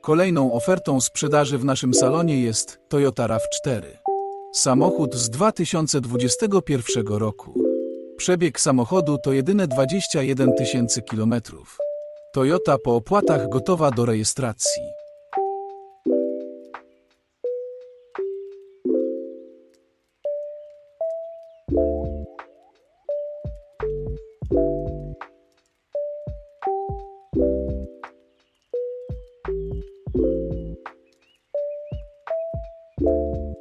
Kolejną ofertą sprzedaży w naszym salonie jest Toyota RAV4. Samochód z 2021 roku. Przebieg samochodu to jedyne 21 tysięcy kilometrów. Toyota po opłatach gotowa do rejestracji.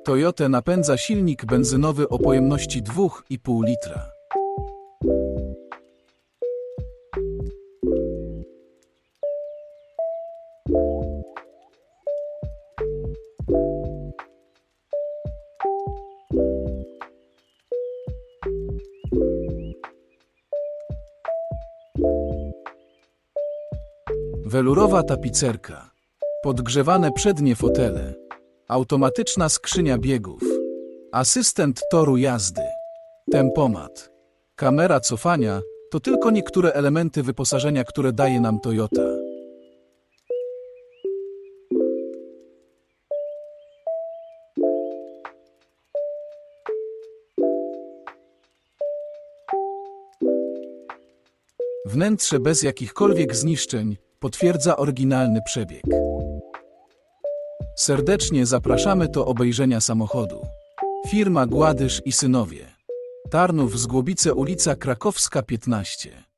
Toyota napędza silnik benzynowy o pojemności 2,5 litra. Welurowa tapicerka. Podgrzewane przednie fotele. Automatyczna skrzynia biegów. Asystent toru jazdy. Tempomat. Kamera cofania to tylko niektóre elementy wyposażenia, które daje nam Toyota. Wnętrze bez jakichkolwiek zniszczeń potwierdza oryginalny przebieg. Serdecznie zapraszamy do obejrzenia samochodu. Firma Gładysz i Synowie. Tarnów Zgłobice ulica Krakowska 15.